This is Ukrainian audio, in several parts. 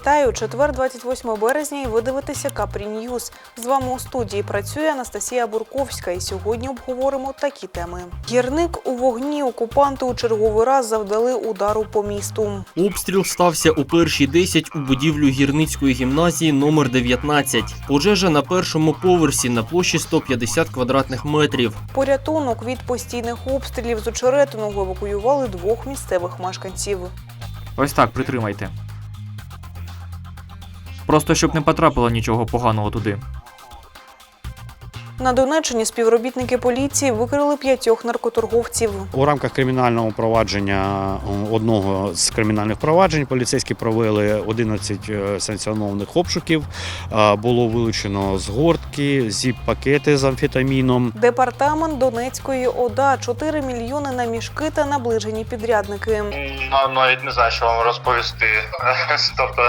Вітаю! Четвер, 28 березня, і ви дивитеся Капрі Ньюз. З вами у студії працює Анастасія Бурковська. І сьогодні обговоримо такі теми. Гірник у вогні окупанти у черговий раз завдали удару по місту. Обстріл стався у першій 10 у будівлю гірницької гімназії номер 19. Пожежа на першому поверсі на площі 150 квадратних метрів. Порятунок від постійних обстрілів з очеретиного евакуювали двох місцевих мешканців. Ось так, притримайте. Просто щоб не потрапило нічого поганого туди. На Донеччині співробітники поліції викрили п'ятьох наркоторговців. У рамках кримінального провадження одного з кримінальних проваджень поліцейські провели 11 е, санкціонованих обшуків. Е, Було вилучено згортки, зіп-пакети з амфетаміном. Департамент Донецької ОДА 4 мільйони на мішки та наближені підрядники. Навіть не знаю, що вам розповісти. тобто,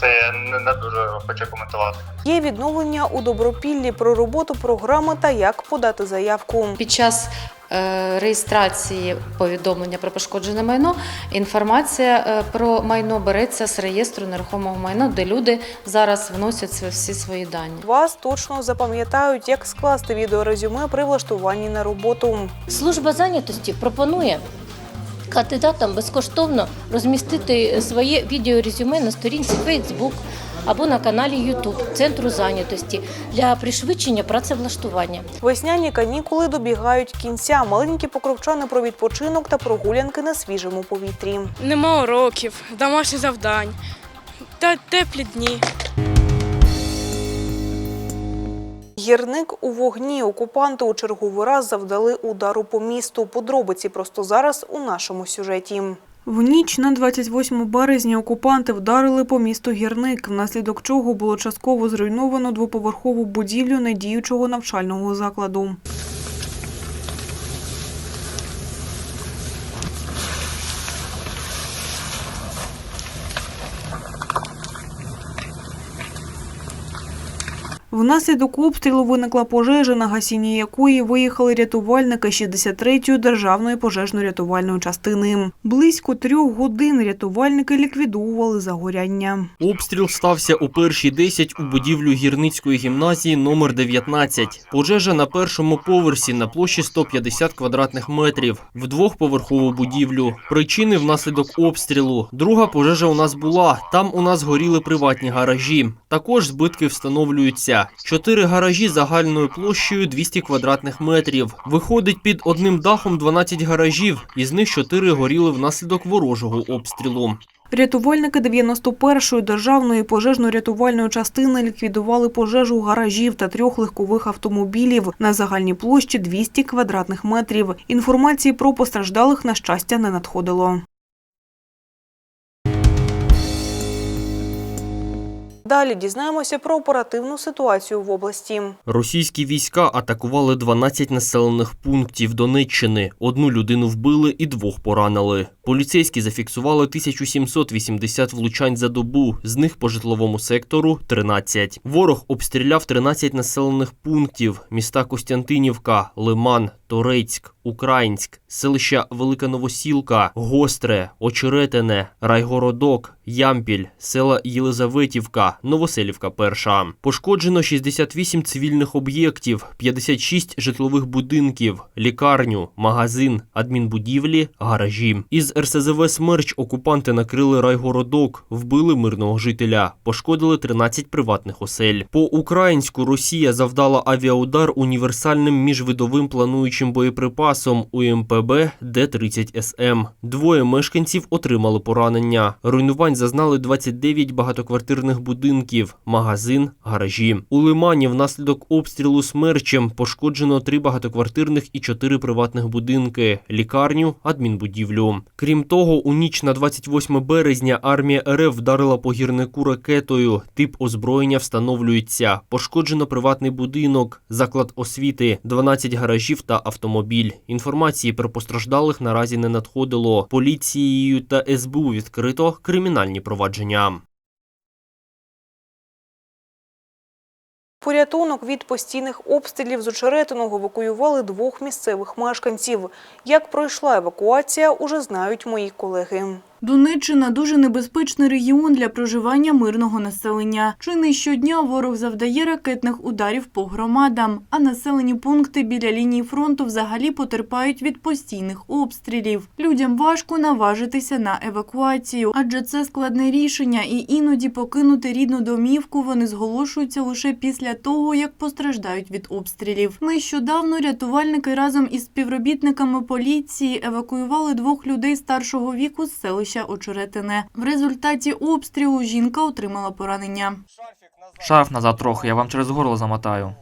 це не дуже хочу коментувати. Є відновлення у добропіллі про роботу програми та як подати заявку. Під час е, реєстрації повідомлення про пошкоджене майно інформація е, про майно береться з реєстру нерухомого майна, де люди зараз вносять всі свої дані. Вас точно запам'ятають, як скласти відеорезюме при влаштуванні на роботу. Служба зайнятості пропонує кандидатам безкоштовно розмістити своє відеорезюме на сторінці Facebook або на каналі YouTube Центру зайнятості для пришвидшення працевлаштування. Весняні канікули добігають кінця. Маленькі покровчани про відпочинок та прогулянки на свіжому повітрі. Нема уроків, домашніх завдань та теплі дні. Гірник у вогні. Окупанти у черговий раз завдали удару по місту. Подробиці просто зараз у нашому сюжеті. В ніч на 28 березня окупанти вдарили по місту Гірник, внаслідок чого було частково зруйновано двоповерхову будівлю недіючого навчального закладу. Внаслідок обстрілу виникла пожежа, на гасіння якої виїхали рятувальники 63-ї державної пожежно-рятувальної частини. Близько трьох годин рятувальники ліквідовували загоряння. Обстріл стався у першій 10 у будівлю гірницької гімназії номер 19. Пожежа на першому поверсі на площі 150 квадратних метрів. В двохповерхову будівлю. Причини внаслідок обстрілу. Друга пожежа у нас була. Там у нас горіли приватні гаражі. Також збитки встановлюються. Чотири гаражі загальною площею 200 квадратних метрів. Виходить під одним дахом 12 гаражів, із них 4 горіли внаслідок ворожого обстрілу. Рятувальники 91-ї державної пожежно-рятувальної частини ліквідували пожежу гаражів та трьох легкових автомобілів на загальній площі 200 квадратних метрів. Інформації про постраждалих на щастя не надходило. Далі дізнаємося про оперативну ситуацію в області. Російські війська атакували 12 населених пунктів Донеччини. Одну людину вбили і двох поранили. Поліцейські зафіксували 1780 влучань за добу, з них по житловому сектору 13. Ворог обстріляв 13 населених пунктів: міста Костянтинівка, Лиман, Торецьк, Українськ, селища Велика Новосілка, Гостре, Очеретине, Райгородок, Ямпіль, села Єлизаветівка, Новоселівка перша. Пошкоджено 68 цивільних об'єктів, 56 житлових будинків, лікарню, магазин, адмінбудівлі, гаражі. Із РСЗВ «Смерч» окупанти накрили райгородок, вбили мирного жителя, пошкодили 13 приватних осель. По українську Росія завдала авіаудар універсальним міжвидовим плануючим боєприпасом УМПБ Д-30СМ. Двоє мешканців отримали поранення. Руйнувань зазнали 29 багатоквартирних будинків, магазин, гаражі. У Лимані внаслідок обстрілу смерчем пошкоджено три багатоквартирних і чотири приватних будинки, лікарню, адмінбудівлю. Крім того, у ніч на 28 березня армія РФ вдарила по гірнику ракетою. Тип озброєння встановлюється. Пошкоджено приватний будинок, заклад освіти, 12 гаражів та автомобіль. Інформації про постраждалих наразі не надходило. Поліцією та СБУ відкрито кримінальні провадження. Порятунок від постійних обстрілів з очеретиного евакуювали двох місцевих мешканців. Як пройшла евакуація, уже знають мої колеги. Донеччина дуже небезпечний регіон для проживання мирного населення. Чи не щодня ворог завдає ракетних ударів по громадам, а населені пункти біля лінії фронту взагалі потерпають від постійних обстрілів. Людям важко наважитися на евакуацію, адже це складне рішення, і іноді покинути рідну домівку вони зголошуються лише після того, як постраждають від обстрілів. Нещодавно рятувальники разом із співробітниками поліції евакуювали двох людей старшого віку з селища Очеретине. В результаті обстрілу жінка отримала поранення. Шарф назад трохи, я вам через горло замотаю.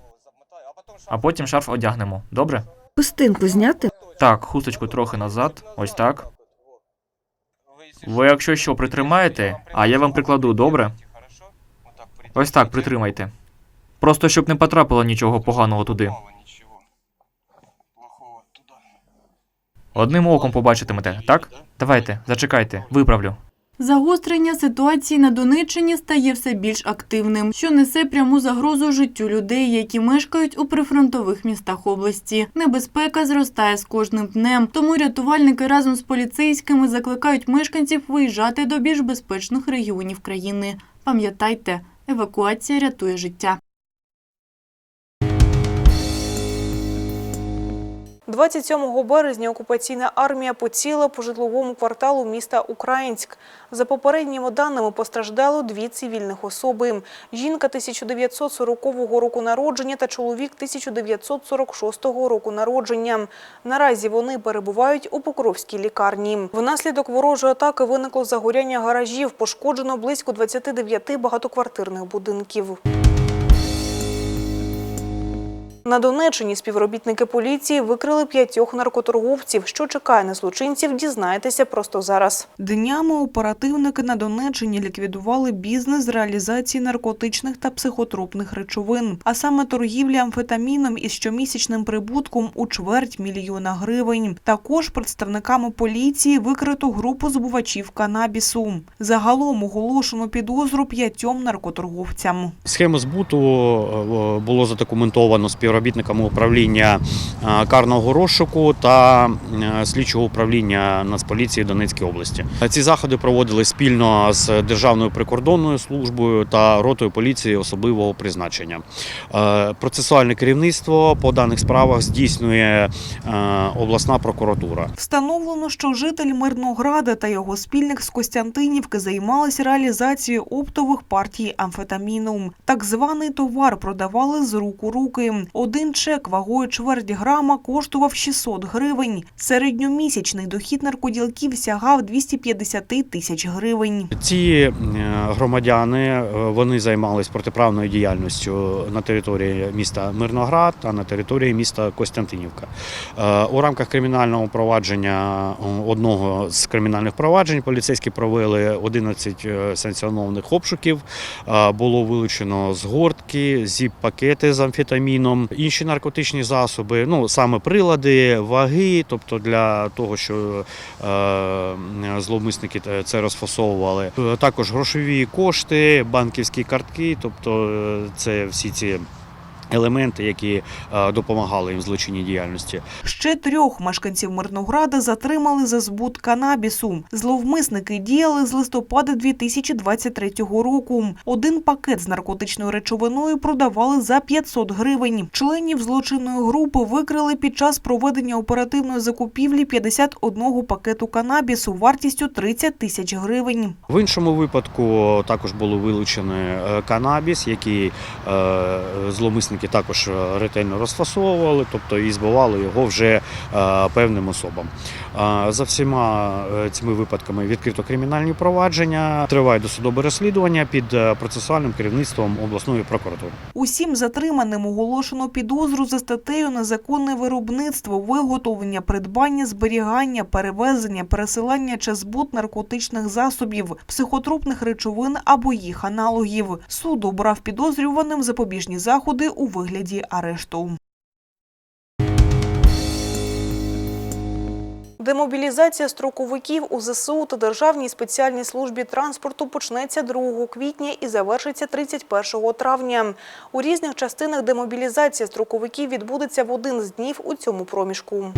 А потім шарф одягнемо. Добре? Пустинку зняти? Так, хусточку трохи назад. Ось так. Ви якщо що притримаєте, а я вам прикладу, добре? Ось так, притримайте. Просто щоб не потрапило нічого поганого туди. Одним оком побачитимете, так? Давайте, зачекайте, виправлю. Загострення ситуації на Донеччині стає все більш активним, що несе пряму загрозу життю людей, які мешкають у прифронтових містах області. Небезпека зростає з кожним днем, тому рятувальники разом з поліцейськими закликають мешканців виїжджати до більш безпечних регіонів країни. Пам'ятайте, евакуація рятує життя. 27 березня окупаційна армія поціла по житловому кварталу міста Українськ. За попередніми даними постраждало дві цивільних особи. Жінка 1940 року народження та чоловік 1946 року народження. Наразі вони перебувають у Покровській лікарні. Внаслідок ворожої атаки виникло загоряння гаражів, пошкоджено близько 29 багатоквартирних будинків. На Донеччині співробітники поліції викрили п'ятьох наркоторговців. Що чекає на злочинців, дізнаєтеся просто зараз. Днями оперативники на Донеччині ліквідували бізнес з реалізації наркотичних та психотропних речовин, а саме торгівлі амфетаміном із щомісячним прибутком у чверть мільйона гривень. Також представниками поліції викрито групу збувачів канабісу. Загалом оголошено підозру п'ятьом наркоторговцям. Схему збуту е, було задокументовано співробітниками управління е, карного розшуку та е, слідчого управління Нацполіції Донецької області. Ці заходи проводили спільно з Державною прикордонною службою та ротою поліції особливого призначення. Е, Процесуальне керівництво по даних справах здійснює обласна прокуратура. Встановлено, що житель Мирнограда та його спільник з Костянтинівки займалися реалізацією оптових партій амфетаміну. Так званий товар продавали з рук у руки. Один чек вагою чверть грама коштував 600 гривень. Середньомісячний дохід наркоділків сягав 250 тисяч гривень. Ці е, громадяни е, вони займалися протиправною діяльністю на території міста Мирноград та на території міста Костянтинівка. Е, У рамках кримінального провадження одного з кримінальних проваджень поліцейські провели 11 е, санкціонованих обшуків. Було вилучено згортки, зіп-пакети з амфетаміном, інші наркотичні засоби, ну саме прилади, ваги, тобто для того, що е, зловмисники це розфасовували. Е, Також грошові кошти, банківські картки, тобто е, це всі ці елементи, які е, допомагали їм в злочинній діяльності. Ще трьох мешканців Мирнограда затримали за збут канабісу. Зловмисники діяли з листопада 2023 року. Один пакет з наркотичною речовиною продавали за 500 гривень. Членів злочинної групи викрили під час проведення оперативної закупівлі 51 пакету канабісу вартістю 30 тисяч гривень. В іншому випадку також було вилучено е, канабіс, який е, зловмисники також е, ретельно розфасовували, тобто і збивали його вже е, певним особам. Е, За всіма цими випадками відкрито кримінальні провадження. Триває досудове розслідування під процесуальним керівництвом обласної прокуратури. Усім затриманим оголошено підозру за статтею незаконне виробництво, виготовлення, придбання, зберігання, перевезення, пересилання чи збут наркотичних засобів, психотропних речовин або їх аналогів. Суд обрав підозрюваним запобіжні заходи у вигляді арешту. Демобілізація строковиків у ЗСУ та Державній спеціальній службі транспорту почнеться 2 квітня і завершиться 31 травня. У різних частинах демобілізація строковиків відбудеться в один з днів у цьому проміжку.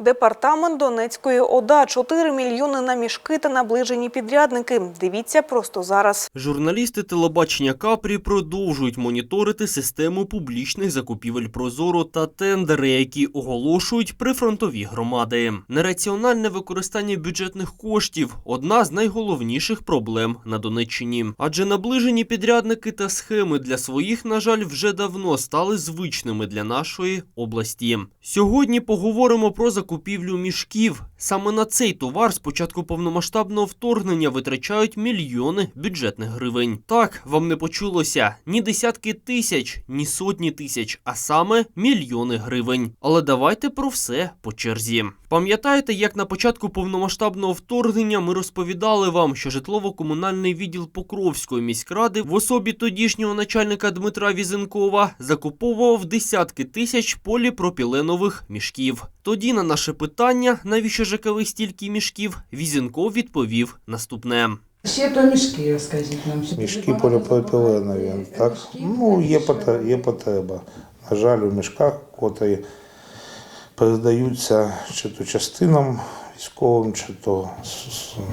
Департамент Донецької ОДА 4 мільйони на мішки та наближені підрядники. Дивіться просто зараз. Журналісти телебачення Капрі продовжують моніторити систему публічних закупівель Прозоро та тендери, які оголошують прифронтові громади. Нераціональне використання бюджетних коштів одна з найголовніших проблем на Донеччині. Адже наближені підрядники та схеми для своїх, на жаль, вже давно стали звичними для нашої області. Сьогодні поговоримо про закупівлю мішків. Саме на цей товар з початку повномасштабного вторгнення витрачають мільйони бюджетних гривень. Так, вам не почулося ні десятки тисяч, ні сотні тисяч, а саме мільйони гривень. Але давайте про все по черзі. Пам'ятаєте, як на початку повномасштабного вторгнення ми розповідали вам, що житлово-комунальний відділ Покровської міськради в особі тодішнього начальника Дмитра Візенкова закуповував десятки тисяч поліпропіленових мішків. Тоді на наше питання, навіщо ЖКВ стільки мішків, Візенков відповів наступне. Ще про мішки розкажіть нам. Що Мішки поліпропіленові, так? Ну, є потреба, є потреба. На жаль, у мішках, котрі передаються чи то частинам військовим, чи то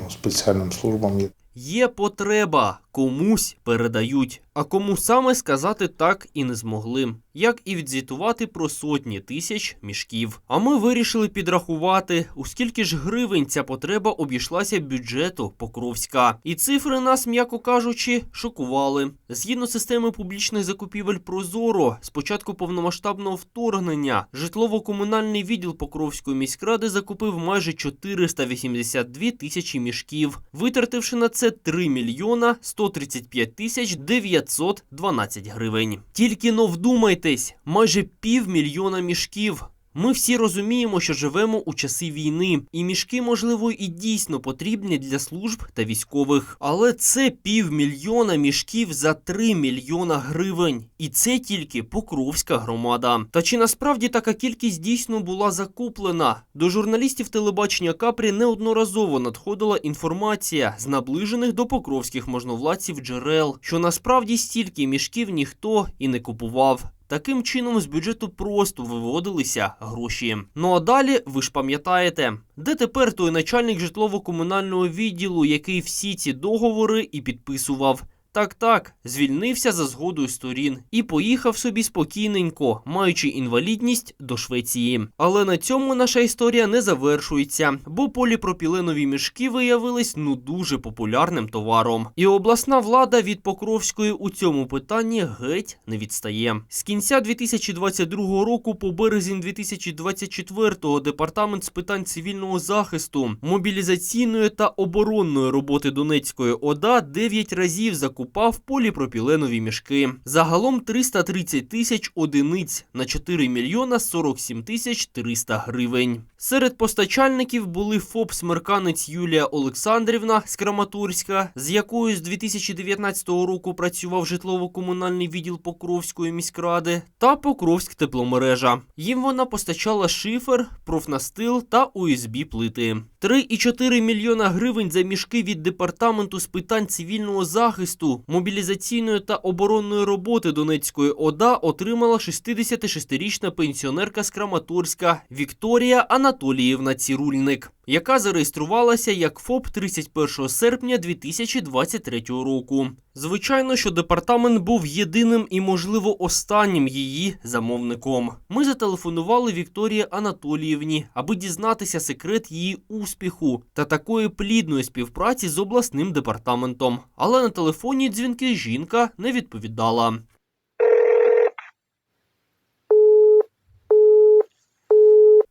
спеціальним службам. Є потреба, комусь передають, а кому саме сказати так і не змогли. Як і відзвітувати про сотні тисяч мішків. А ми вирішили підрахувати, у скільки ж гривень ця потреба обійшлася бюджету Покровська. І цифри нас, м'яко кажучи, шокували. Згідно системи публічних закупівель Прозоро, з початку повномасштабного вторгнення житлово-комунальний відділ Покровської міськради закупив майже 482 тисячі мішків, витративши на це 3 мільйона 135 тисяч 912 гривень. Тільки но вдумайтесь, майже півмільйона мішків. Ми всі розуміємо, що живемо у часи війни, і мішки, можливо, і дійсно потрібні для служб та військових. Але це півмільйона мішків за 3 мільйона гривень. І це тільки Покровська громада. Та чи насправді така кількість дійсно була закуплена? До журналістів телебачення Капрі неодноразово надходила інформація з наближених до покровських можновладців джерел, що насправді стільки мішків ніхто і не купував. Таким чином з бюджету просто виводилися гроші. Ну а далі ви ж пам'ятаєте, де тепер той начальник житлово-комунального відділу, який всі ці договори і підписував. Так, так, звільнився за згодою сторін і поїхав собі спокійненько, маючи інвалідність до Швеції. Але на цьому наша історія не завершується, бо поліпропіленові мішки виявились ну дуже популярним товаром. І обласна влада від Покровської у цьому питанні геть не відстає. З кінця 2022 року по березень 2024 департамент з питань цивільного захисту, мобілізаційної та оборонної роботи Донецької ОДА 9 разів закупав поліпропіленові мішки. Загалом 330 тисяч одиниць на 4 мільйона 47 тисяч 300 гривень. Серед постачальників були ФОП «Смерканець» Юлія Олександрівна з Краматорська, з якою з 2019 року працював житлово-комунальний відділ Покровської міськради, та Покровськ тепломережа. Їм вона постачала шифер, профнастил та ОСБ плити. 3,4 мільйона гривень за мішки від департаменту з питань цивільного захисту, мобілізаційної та оборонної роботи Донецької ОДА отримала 66-річна пенсіонерка з Краматорська Вікторія Анатоліївна Цірульник, яка зареєструвалася як ФОП 31 серпня 2023 року. Звичайно, що департамент був єдиним і, можливо, останнім її замовником. Ми зателефонували Вікторії Анатоліївні, аби дізнатися секрет її успіху та такої плідної співпраці з обласним департаментом. Але на телефонні дзвінки жінка не відповідала.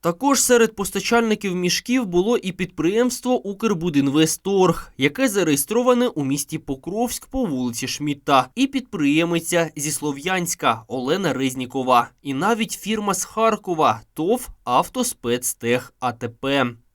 Також серед постачальників мішків було і підприємство Укрбудінвесторг, яке зареєстроване у місті Покровськ по вулиці Шмітта, і підприємиця зі Слов'янська Олена Резнікова, і навіть фірма з Харкова ТОВ Автоспецтех АТП.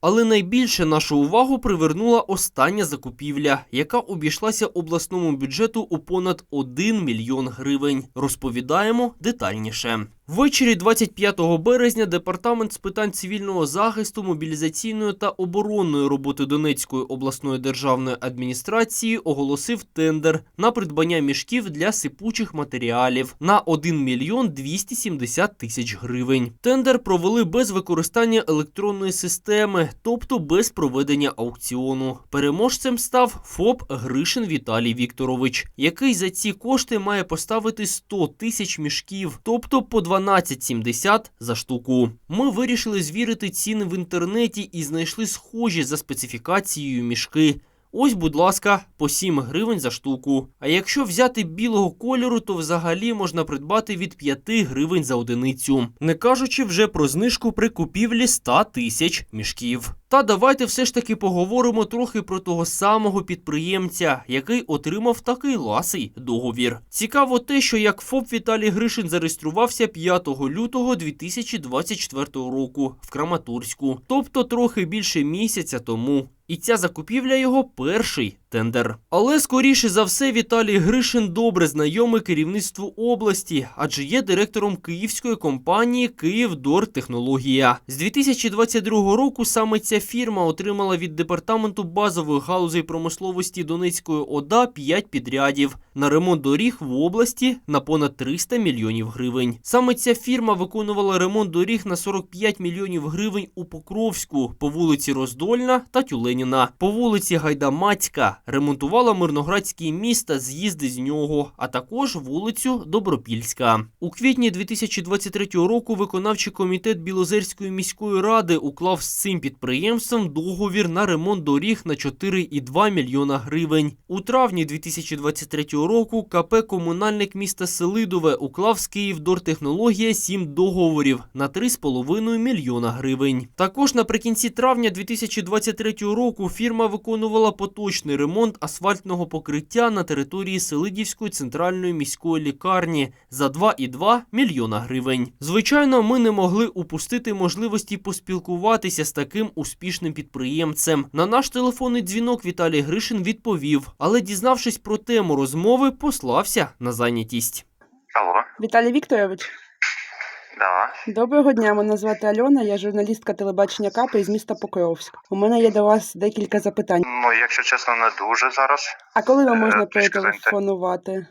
Але найбільше нашу увагу привернула остання закупівля, яка обійшлася обласному бюджету у понад 1 мільйон гривень. Розповідаємо детальніше. Ввечері 25 березня департамент з питань цивільного захисту, мобілізаційної та оборонної роботи Донецької обласної державної адміністрації оголосив тендер на придбання мішків для сипучих матеріалів на 1 мільйон 270 тисяч гривень. Тендер провели без використання електронної системи, тобто без проведення аукціону. Переможцем став ФОП Гришин Віталій Вікторович, який за ці кошти має поставити 100 тисяч мішків, тобто по 12,70 за штуку. Ми вирішили звірити ціни в інтернеті і знайшли схожі за специфікацією мішки. Ось, будь ласка, по 7 гривень за штуку. А якщо взяти білого кольору, то взагалі можна придбати від 5 гривень за одиницю, не кажучи вже про знижку при купівлі 100 тисяч мішків. Та давайте все ж таки поговоримо трохи про того самого підприємця, який отримав такий ласий договір. Цікаво те, що як ФОП Віталій Гришин зареєструвався 5 лютого 2024 року в Краматорську, тобто трохи більше місяця тому. І ця закупівля його перший тендер. Але скоріше за все Віталій Гришин добре знайомий керівництву області, адже є директором київської компанії «Київдортехнологія». З 2022 року саме ця фірма отримала від департаменту базових галузей промисловості Донецької ОДА 5 підрядів на ремонт доріг в області на понад 300 мільйонів гривень. Саме ця фірма виконувала ремонт доріг на 45 мільйонів гривень у Покровську по вулиці Роздольна та Тюленіна, по вулиці Гайдамацька, ремонтувала Мирноградський міст та з'їзди з нього, а також вулицю Добропільська. У квітні 2023 року виконавчий комітет Білозерської міської ради уклав з цим підприємством договір на ремонт доріг на 4,2 мільйона гривень. У травні 2023 року КП Комунальник міста Селидове уклав з Київдортехнологія 7 договорів на 3,5 мільйона гривень. Також наприкінці травня 2023 року фірма виконувала поточний ремонт асфальтного покриття на території Селидівської центральної міської лікарні за 2,2 мільйона гривень. Звичайно, ми не могли упустити можливості поспілкуватися з таким успішним підприємцем. На наш телефонний дзвінок Віталій Гришин відповів, але дізнавшись про тему розмови, послався на зайнятість. Алло, Віталій Вікторович, да. доброго дня. Мене звати Альона, я журналістка телебачення КАПи із міста Покровськ. У мене є до вас декілька запитань. Ну, якщо чесно, не дуже зараз. А коли вам Е, можна трішки зайнята. перетелефонувати?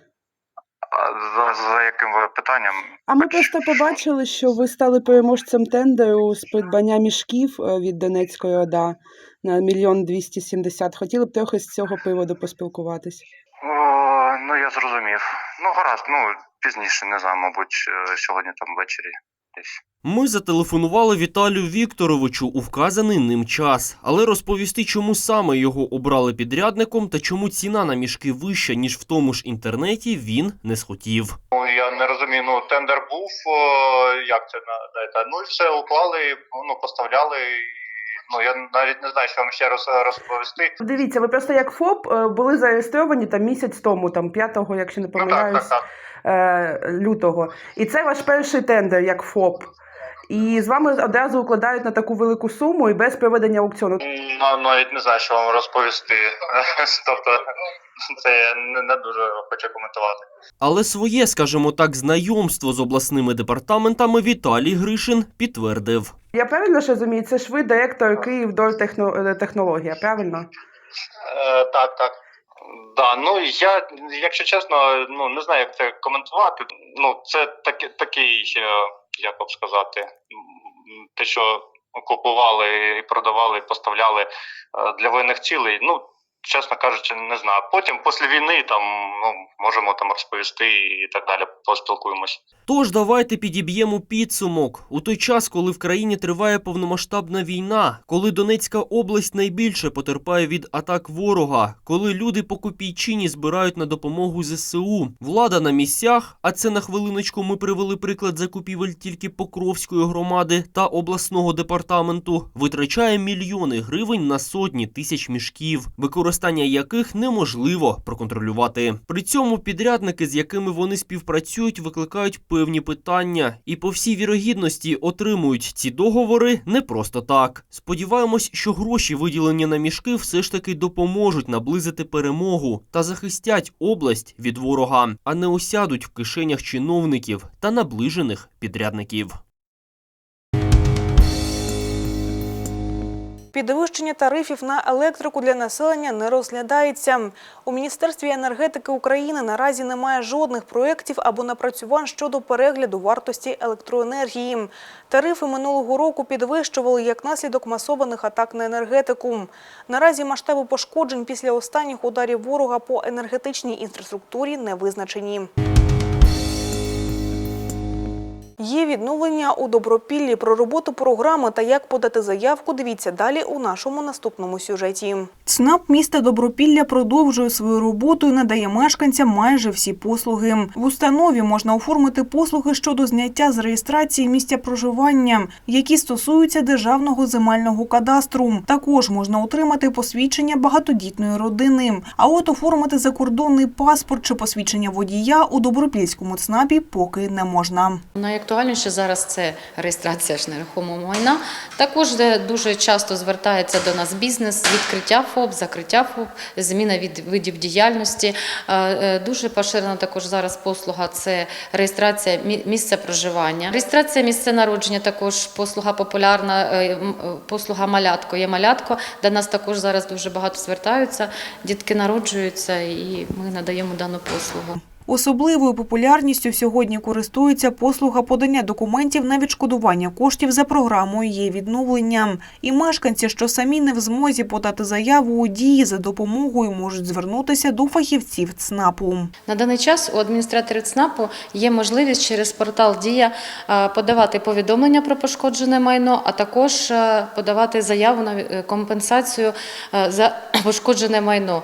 А за, за яким ви питанням? А ми просто побачили, що ви стали переможцем тендеру з придбання мішків е, від Донецької ОДА на мільйон двісті сімдесят. Хотіли б трохи з цього приводу поспілкуватись. О, ну я зрозумів. Ну, гаразд, ну пізніше, не знаю, мабуть, е, сьогодні там ввечері десь. Ми зателефонували Віталію Вікторовичу у вказаний ним час, але розповісти, чому саме його обрали підрядником та чому ціна на мішки вища, ніж в тому ж інтернеті, він не схотів. Ну, я не розумію, ну тендер був, як це на? Ну все уклали, ну поставляли. Ну я навіть не знаю, що вам ще роз, розповісти. Дивіться, ви просто як ФОП е, були зареєстровані там місяць тому, там 5-го, якщо не Ну так, помиляюсь, так, так. е, лютого. І це ваш перший тендер як ФОП. І з вами одразу укладають на таку велику суму і без проведення аукціону. Ну, навіть не знаю, що вам розповісти. тобто, це я не, не дуже хочу коментувати. Але своє, скажімо так, знайомство з обласними департаментами Віталій Гришин підтвердив. Я правильно ж розумію, це ж ви директор Київдортехнологія, правильно? Е, так, так. Да, ну я, якщо чесно, ну не знаю, як це коментувати. Ну, це таки, такий, е, як вам сказати, те, що купували і продавали, поставляли е, для воєнних цілей. Ну, чесно кажучи, не знаю. Потім, після війни, там ну можемо там розповісти і так далі. Поспілкуємось. Тож давайте підіб'ємо підсумок. У той час, коли в країні триває повномасштабна війна, коли Донецька область найбільше потерпає від атак ворога, коли люди по копійчині збирають на допомогу ЗСУ, влада на місцях, а це на хвилиночку ми привели приклад закупівель тільки Покровської громади та обласного департаменту, витрачає мільйони гривень на сотні тисяч мішків, використання яких неможливо проконтролювати. При цьому підрядники, з якими вони співпрацюють, викликають певні питання, і по всій вірогідності отримують ці договори не просто так. Сподіваємось, що гроші, виділені на мішки, все ж таки допоможуть наблизити перемогу та захистять область від ворога, а не осядуть в кишенях чиновників та наближених підрядників. Підвищення тарифів на електрику для населення не розглядається. У Міністерстві енергетики України наразі немає жодних проєктів або напрацювань щодо перегляду вартості електроенергії. Тарифи минулого року підвищували як наслідок масованих атак на енергетику. Наразі масштаби пошкоджень після останніх ударів ворога по енергетичній інфраструктурі не визначені. Є відновлення у Добропіллі про роботу програми та як подати заявку. Дивіться далі у нашому наступному сюжеті. ЦНАП міста Добропілля продовжує свою роботу і надає мешканцям майже всі послуги. В установі можна оформити послуги щодо зняття з реєстрації місця проживання, які стосуються державного земельного кадастру. Також можна отримати посвідчення багатодітної родини. А от оформити закордонний паспорт чи посвідчення водія у Добропільському ЦНАПі поки не можна. Найактуальніше зараз це реєстрація ж нерухомого майна. Також дуже часто звертається до нас бізнес, відкриття ФОП, закриття ФОП, зміна від видів діяльності. Е, Дуже поширена також зараз послуга це реєстрація місця проживання. Реєстрація місця народження також послуга популярна, е, е, послуга малятко. Є малятко, де нас також зараз дуже багато звертаються. Дітки народжуються, і ми надаємо дану послугу. Особливою популярністю сьогодні користується послуга подання документів на відшкодування коштів за програмою «Є відновлення». І мешканці, що самі не в змозі подати заяву у дії за допомогою, можуть звернутися до фахівців ЦНАПу. На даний час у адміністраторів ЦНАПу є можливість через портал Дія е, подавати повідомлення про пошкоджене майно, а також е, подавати заяву на е, компенсацію за пошкоджене майно.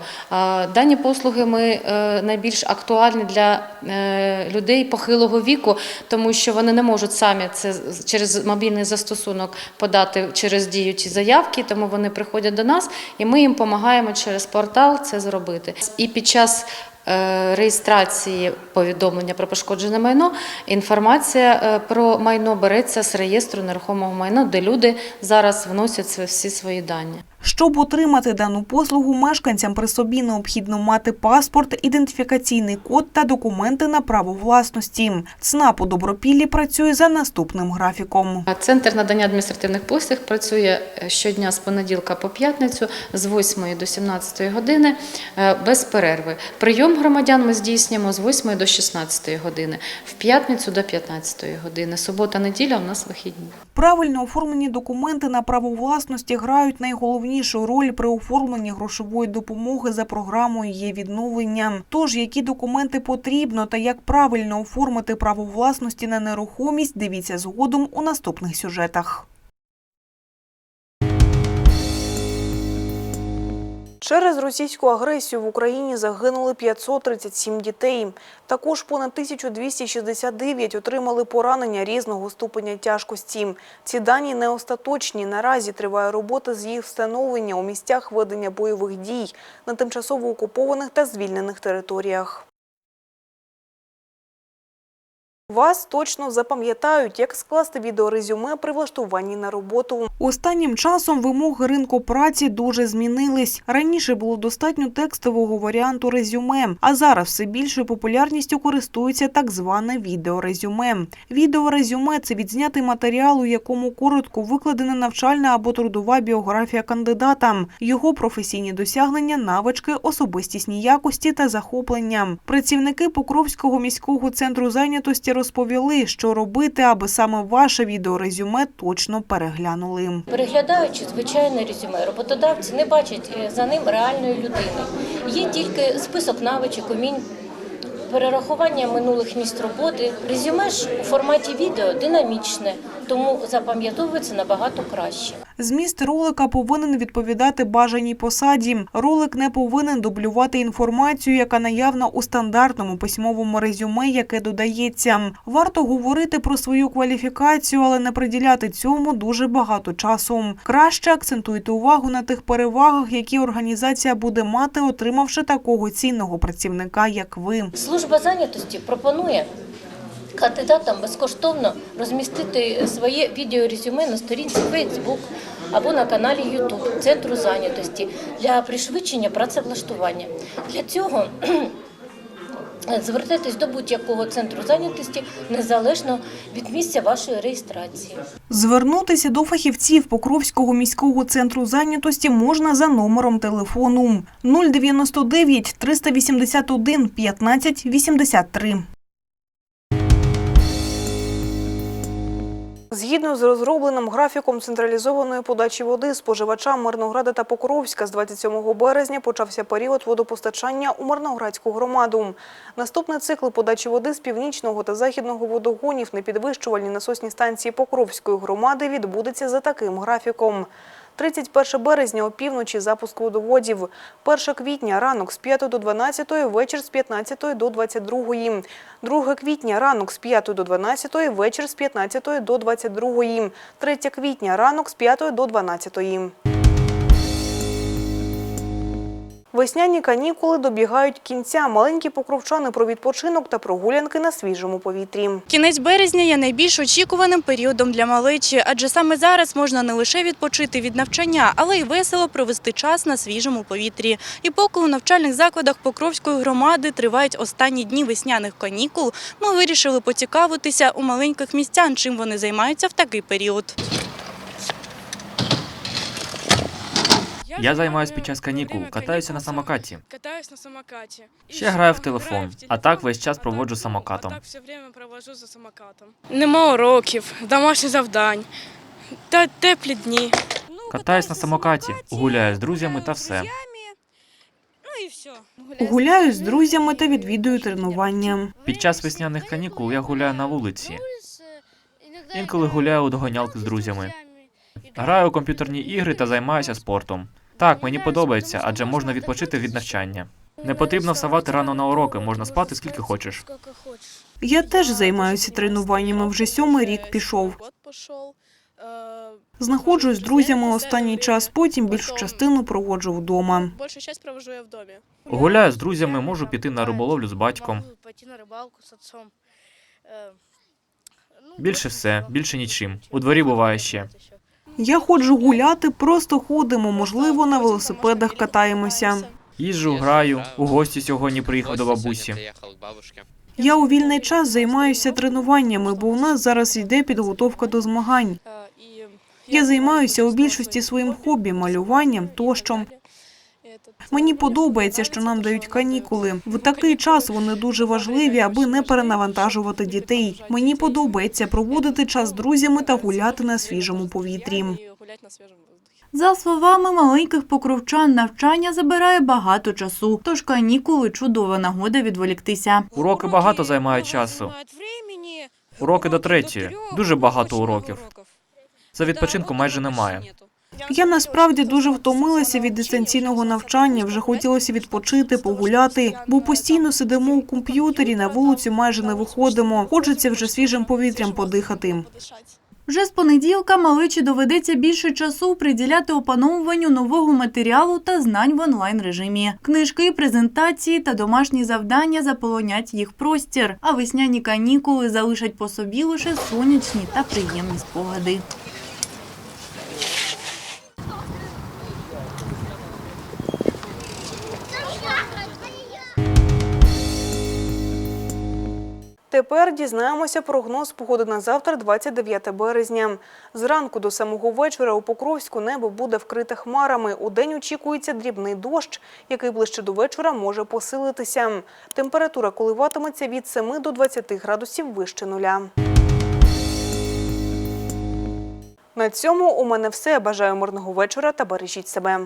Дані послуги ми найбільш актуальні для е, людей похилого віку, тому що вони не можуть самі це через мобільний застосунок подати через дію ці заявки, тому вони приходять до нас, і ми їм допомагаємо через портал це зробити. І під час е, реєстрації повідомлення про пошкоджене майно, інформація е, про майно береться з реєстру нерухомого майна, де люди зараз вносять всі свої дані. Щоб отримати дану послугу, мешканцям при собі необхідно мати паспорт, ідентифікаційний код та документи на право власності. ЦНАП у Добропіллі працює за наступним графіком. Центр надання адміністративних послуг працює е, щодня з понеділка по п'ятницю з 8 до 17 години е, без перерви. Прийом громадян ми здійснюємо з 8 до 16 години, в п'ятницю до 15 години. Субота, неділя у нас вихідні. Правильно оформлені документи на право власності грають найголовнішу роль при оформленні грошової допомоги за програмою «Є відновлення». Тож, які документи потрібно та як правильно оформити право власності на нерухомість, дивіться згодом у наступних сюжетах. Через російську агресію в Україні загинули 537 дітей. Також понад 1269 отримали поранення різного ступеня тяжкості. Ці дані не остаточні. Наразі триває робота з їх встановлення у місцях ведення бойових дій на тимчасово окупованих та звільнених територіях. Вас точно запам'ятають, як скласти відеорезюме при влаштуванні на роботу. Останнім часом вимоги ринку праці дуже змінились. Раніше було достатньо текстового варіанту резюме, а зараз все більшою популярністю користується так зване відеорезюме. Відеорезюме – це відзнятий матеріал, у якому коротко викладена навчальна або трудова біографія кандидата, його професійні досягнення, навички, особистісні якості та захоплення. Працівники Покровського міського центру зайнятості розповіли, що робити, аби саме ваше відеорезюме точно переглянули. Переглядаючи звичайне резюме, роботодавці не бачать е, за ним реальної людини. Є тільки список навичок, умінь, перерахування минулих місць роботи. Резюме ж у форматі відео динамічне, тому запам'ятовується набагато краще. Зміст ролика повинен відповідати бажаній посаді. Ролик не повинен дублювати інформацію, яка наявна у стандартному письмовому резюме, яке додається. Варто говорити про свою кваліфікацію, але не приділяти цьому дуже багато часу. Краще акцентуйте увагу на тих перевагах, які організація буде мати, отримавши такого цінного працівника, як ви. Служба зайнятості пропонує кандидатам безкоштовно розмістити своє відеорезюме на сторінці Facebook або на каналі YouTube Центру зайнятості для пришвидшення працевлаштування. Для цього звертайтесь до будь-якого центру зайнятості незалежно від місця вашої реєстрації. Звернутися до фахівців Покровського міського центру зайнятості можна за номером телефону 099 381 15 83. Згідно з розробленим графіком централізованої подачі води споживачам Мирнограда та Покровська з 27 березня почався період водопостачання у Мирноградську громаду. Наступний цикл подачі води з північного та західного водогонів на підвищувальні насосні станції Покровської громади відбудеться за таким графіком. 31 березня опівночі запуск водоводів. 1 квітня ранок з 5 до 12, вечір з 15 до 22. 2 квітня ранок з 5 до 12, вечір з 15 до 22. 3 квітня ранок з 5 до 12. Весняні канікули добігають кінця. Маленькі покровчани про відпочинок та прогулянки на свіжому повітрі. Кінець березня є найбільш очікуваним періодом для малечі, адже саме зараз можна не лише відпочити від навчання, але й весело провести час на свіжому повітрі. І поки у навчальних закладах Покровської громади тривають останні дні весняних канікул, ми вирішили поцікавитися у маленьких містян, чим вони займаються в такий період. Я займаюсь під час канікул, катаюся на самокаті. Катаюсь на самокаті. Ще граю в телефон, а так весь час проводжу самокатом. Так все время провожу за самокатом. Нема уроків, домашніх завдань. Та теплі дні. Катаюсь на самокаті, гуляю з друзями та все. Ну і все. Гуляю з друзями та відвідую тренування. Під час весняних канікул я гуляю на вулиці. Інколи гуляю у догонялки з друзями. Граю у комп'ютерні ігри та займаюся спортом. Так, мені подобається, адже можна відпочити від навчання. Не потрібно вставати рано на уроки, можна спати скільки хочеш. Я теж займаюся тренуваннями. Вже сьомий рік пішов. Знаходжусь з друзями останній час, потім більшу частину проводжу вдома. Більшу часть провожу я в. Гуляю з друзями, можу піти на риболовлю з батьком. Більше все, більше нічим. У дворі буває ще. Я ходжу гуляти, просто ходимо, можливо, на велосипедах катаємося. Їжджу, граю, у гості сьогодні приїхав до бабусі. Я у вільний час займаюся тренуваннями, бо у нас зараз йде підготовка до змагань. Я займаюся у більшості своїм хобі, малюванням тощо. Мені подобається, що нам дають канікули. В такий час вони дуже важливі, аби не перенавантажувати дітей. Мені подобається проводити час з друзями та гуляти на свіжому повітрі. За словами маленьких покровчан, навчання забирає багато часу, тож канікули чудова нагода відволіктися. Уроки багато займають часу. Уроки до третьої. Дуже багато уроків. За відпочинку майже немає. Я насправді дуже втомилася від дистанційного навчання. Вже хотілося відпочити, погуляти, бо постійно сидимо у комп'ютері, на вулицю майже не виходимо. Хочеться вже свіжим повітрям подихати. Вже з понеділка малечі доведеться більше часу приділяти опановуванню нового матеріалу та знань в онлайн режимі. Книжки, презентації та домашні завдання заполонять їх простір, а весняні канікули залишать по собі лише сонячні та приємні спогади. Тепер дізнаємося прогноз погоди на завтра, 29 березня. Зранку до самого вечора у Покровську небо буде вкрите хмарами. У день очікується дрібний дощ, який ближче до вечора може посилитися. Температура коливатиметься від 7 до 20 градусів вище нуля. На цьому у мене все. Бажаю мирного вечора та бережіть себе.